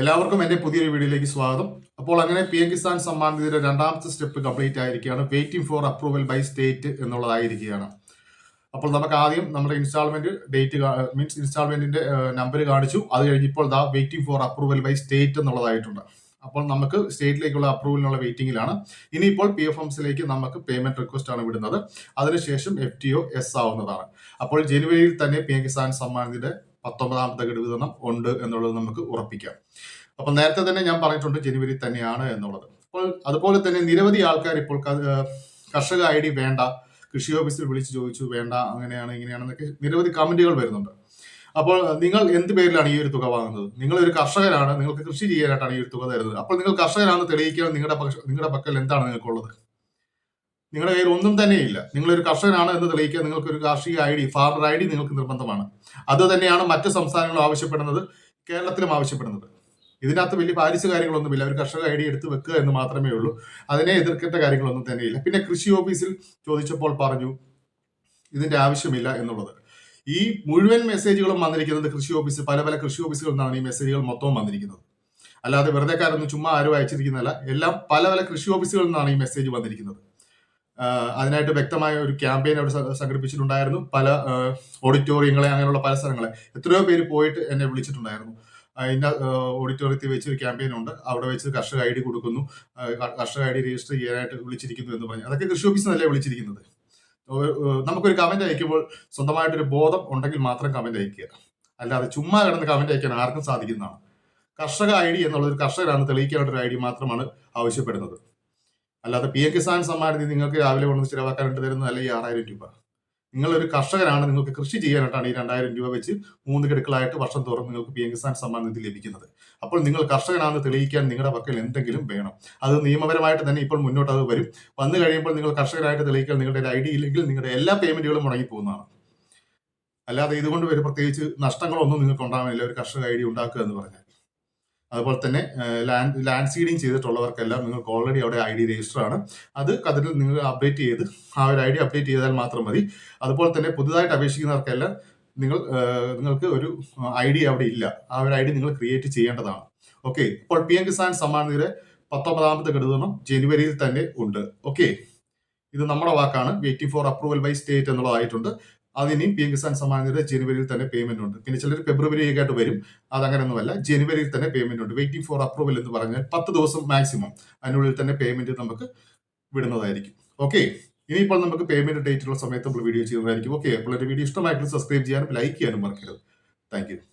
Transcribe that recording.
എല്ലാവർക്കും എന്റെ പുതിയൊരു വീഡിയോയിലേക്ക് സ്വാഗതം. അപ്പോൾ അങ്ങനെ പി എം കിസാൻ സമ്മാൻ രണ്ടാമത്തെ സ്റ്റെപ്പ് കംപ്ലീറ്റ് ആയിരിക്കുകയാണ്. Waiting for approval by state എന്നുള്ളതായിരിക്കുകയാണ്. അപ്പോൾ നമുക്ക് ആദ്യം നമ്മുടെ ഇൻസ്റ്റാൾമെന്റ് ഡേറ്റ് മീൻസ് ഇൻസ്റ്റാൾമെന്റിന്റെ നമ്പർ കാണിച്ചു. അത് കഴിഞ്ഞ് ഇപ്പോൾ ദാ waiting for approval by state എന്നുള്ളതായിട്ടുണ്ട്. അപ്പോൾ നമുക്ക് സ്റ്റേറ്റിലേക്കുള്ള അപ്രൂവലിനുള്ള വെയിറ്റിംഗിലാണ്. ഇനിയിപ്പോൾ പി എഫ് എംസിലേക്ക് നമുക്ക് പേയ്മെന്റ് റിക്വസ്റ്റ് ആണ് വിടുന്നത്. അതിനുശേഷം എഫ് ടി ഒ എസ് ആവുന്നതാണ്. അപ്പോൾ ജനുവരിയിൽ തന്നെ പി എം കിസാൻ സമ്മാൻ പത്തൊമ്പതാമത്തെ ഗഡു വിതരണം ഉണ്ട് എന്നുള്ളത് നമുക്ക് ഉറപ്പിക്കാം. അപ്പൊ നേരത്തെ തന്നെ ഞാൻ പറഞ്ഞിട്ടുണ്ട് ജനുവരി തന്നെയാണ് എന്നുള്ളത്. അപ്പോൾ അതുപോലെ തന്നെ നിരവധി ആൾക്കാർ ഇപ്പോൾ കർഷക ഐ ഡി വേണ്ട കൃഷി ഓഫീസിൽ വിളിച്ച് ചോദിച്ചു വേണ്ട അങ്ങനെയാണ് ഇങ്ങനെയാണെന്നൊക്കെ നിരവധി കമന്റുകൾ വരുന്നുണ്ട്. അപ്പോൾ നിങ്ങൾ എന്ത് പേരിലാണ് ഈ ഒരു തുക വാങ്ങുന്നത്? നിങ്ങൾ ഒരു കർഷകരാണ് നിങ്ങൾക്ക് കൃഷി ചെയ്യാനായിട്ടാണ് ഈ ഒരു തുക തരുന്നത്. അപ്പോൾ നിങ്ങൾ കർഷകരാണെന്ന് തെളിയിക്കാൻ നിങ്ങളുടെ പക്ഷ- നിങ്ങളുടെ പക്കൽ എന്താണ് നിങ്ങൾക്കുള്ളത്? നിങ്ങളുടെ കയ്യിൽ ഒന്നും തന്നെയില്ല. നിങ്ങളൊരു കർഷകനാണ് എന്ന് തെളിയിക്കാൻ നിങ്ങൾക്ക് ഒരു കാർഷിക I D farmer I D നിങ്ങൾക്ക് നിർബന്ധമാണ്. അത് തന്നെയാണ് മറ്റ് സംസ്ഥാനങ്ങളും ആവശ്യപ്പെടുന്നത് കേരളത്തിലും ആവശ്യപ്പെടുന്നത്. ഇതിനകത്ത് വലിയ പാലിച്ച കാര്യങ്ങളൊന്നുമില്ല. ഒരു കർഷക ഐ ഡി എടുത്ത് വെക്കുക എന്ന് മാത്രമേ ഉള്ളൂ. അതിനെ എതിർക്കേണ്ട കാര്യങ്ങളൊന്നും തന്നെയില്ല. പിന്നെ കൃഷി ഓഫീസിൽ ചോദിച്ചപ്പോൾ പറഞ്ഞു ഇതിന്റെ ആവശ്യമില്ല എന്നുള്ളത്. ഈ മുഴുവൻ മെസ്സേജുകളും വന്നിരിക്കുന്നത് കൃഷി ഓഫീസ് പല പല കൃഷി ഓഫീസുകളിൽ നിന്നാണ് ഈ മെസ്സേജുകൾ മൊത്തവും വന്നിരിക്കുന്നത്. അല്ലാതെ വെറുതെ കാരൊന്നും ചുമ്മാ ആരും അയച്ചിരിക്കുന്നതല്ല. എല്ലാം പല പല കൃഷി ഓഫീസുകളിൽ നിന്നാണ് ഈ മെസ്സേജ് വന്നിരിക്കുന്നത്. അതിനായിട്ട് വ്യക്തമായ ഒരു ക്യാമ്പയിൻ അവിടെ സംഘടിപ്പിച്ചിട്ടുണ്ടായിരുന്നു. പല ഓഡിറ്റോറിയങ്ങളെ അങ്ങനെയുള്ള പല സ്ഥലങ്ങളെ. എത്രയോ പേര് പോയിട്ട് എന്നെ വിളിച്ചിട്ടുണ്ടായിരുന്നു. ഇന്ന ഓഡിറ്റോറിയത്തിൽ വെച്ച് ഒരു ക്യാമ്പയിൻ ഉണ്ട് അവിടെ വെച്ച് കർഷക ഐ ഡി കൊടുക്കുന്നു. കർഷക ഐ ഡി രജിസ്റ്റർ ചെയ്യാനായിട്ട് വിളിച്ചിരിക്കുന്നു എന്ന് പറഞ്ഞു. അതൊക്കെ കൃഷി ഓഫീസിൽ നിന്നല്ലേ വിളിച്ചിരിക്കുന്നത് നമുക്കൊരു കമന്റ് അയക്കുമ്പോൾ സ്വന്തമായിട്ടൊരു ബോധം ഉണ്ടെങ്കിൽ മാത്രം കമന്റ് അയക്കുക. അല്ലാതെ ചുമ്മാ കിടന്ന് കമന്റ് അയക്കാൻ ആർക്കും സാധിക്കുന്നതാണ്. കർഷക ഐ ഡി എന്നുള്ളത് കർഷകരാണ് തെളിയിക്കാനുള്ള ഒരു ഐ ഡി മാത്രമാണ് ആവശ്യപ്പെടുന്നത്. അല്ലാതെ പി എം കിസാൻ സമ്മാന നിധി നിങ്ങൾക്ക് രാവിലെ കൊണ്ടുവന്ന് ചിലവാക്കാനായിട്ട് തരുന്നത് അല്ല ഈ ആറായിരം രൂപ. നിങ്ങളൊരു കർഷകനാണ് നിങ്ങൾക്ക് കൃഷി ചെയ്യാനായിട്ടാണ് ഈ രണ്ടായിരം രൂപ വെച്ച് മൂന്ന് ഗഡുക്കളായിട്ട് വർഷം തോറും നിങ്ങൾക്ക് പി എം കിസാൻ സമ്മാൻ നിധി ലഭിക്കുന്നത്. അപ്പോൾ നിങ്ങൾ കർഷകനാണെന്ന് തെളിയിക്കാൻ നിങ്ങളുടെ പക്കൽ എന്തെങ്കിലും വേണം. അത് നിയമപരമായിട്ട് തന്നെ ഇപ്പോൾ മുന്നോട്ട് അത് വരും. വന്നു കഴിയുമ്പോൾ നിങ്ങൾ കർഷകരായിട്ട് തെളിയിക്കാൻ നിങ്ങളുടെ ഒരു ഐ ഡി ഇല്ലെങ്കിൽ നിങ്ങളുടെ എല്ലാ പേയ്മെന്റുകളും മുടങ്ങി പോകുന്നതാണ്. അല്ലാതെ ഇതുകൊണ്ട് ഒരു പ്രത്യേകിച്ച് നഷ്ടങ്ങളൊന്നും നിങ്ങൾക്ക് ഉണ്ടാവില്ല. ഒരു കർഷക ഐ ഡി ഉണ്ടാക്കുക എന്ന് പറഞ്ഞാൽ. അതുപോലെ തന്നെ ലാൻഡ് ലാൻഡ് സീഡിങ് ചെയ്തിട്ടുള്ളവർക്കെല്ലാം നിങ്ങൾക്ക് ഓൾറെഡി അവിടെ ഐ ഡി രജിസ്റ്റർ ആണ്. അത് അതിൽ നിങ്ങൾ അപ്ഡേറ്റ് ചെയ്ത് ആ ഒരു ഐ ഡി അപ്ഡേറ്റ് ചെയ്താൽ മാത്രം മതി. അതുപോലെ തന്നെ പുതുതായിട്ട് അപേക്ഷിക്കുന്നവർക്കെല്ലാം നിങ്ങൾ നിങ്ങൾക്ക് ഒരു ഐ ഡി അവിടെ ഇല്ല. ആ ഒരു ഐ ഡി നിങ്ങൾ ക്രിയേറ്റ് ചെയ്യേണ്ടതാണ്. ഓക്കെ അപ്പോൾ പി എം കിസാൻ സമ്മാൻ നിര പത്തൊമ്പതാമത്തെ ഘടകം ജനുവരിയിൽ തന്നെ ഉണ്ട്. ഓക്കെ ഇത് നമ്മുടെ വാക്കാണ്. Waiting for approval by state എന്നുള്ളതായിട്ടുണ്ട്. അതിനെയും പി എം കിസാൻ സമ്മാൻ നിധി ജനുവരിയിൽ തന്നെ പേയ്മെന്റ് ഉണ്ട്. പിന്നെ ചിലർ ഫെബ്രുവരി ആയിട്ട് വരും. അതങ്ങനെയൊന്നുമല്ല ജനുവരിയിൽ തന്നെ പേയ്മെന്റ് ഉണ്ട്. വെയിറ്റിംഗ് ഫോർ അപ്രൂവൽ എന്ന് പറഞ്ഞാൽ പത്ത് ദിവസം മാക്സിമം അതിനുള്ളിൽ തന്നെ പേയ്മെന്റ് നമുക്ക് വിടുന്നതായിരിക്കും. ഓക്കെ ഇനിയിപ്പോൾ നമുക്ക് പേയ്മെന്റ് ഡേറ്റ് ഉള്ള സമയത്ത് നമ്മൾ വീഡിയോ ചെയ്യുന്നതായിരിക്കും. ഓക്കെ അപ്പോൾ വീഡിയോ ഇഷ്ടമായിട്ടുള്ള സബ്സ്ക്രൈബ് ചെയ്യാനും ലൈക്ക് ചെയ്യാനും മറക്കരുത്. താങ്ക്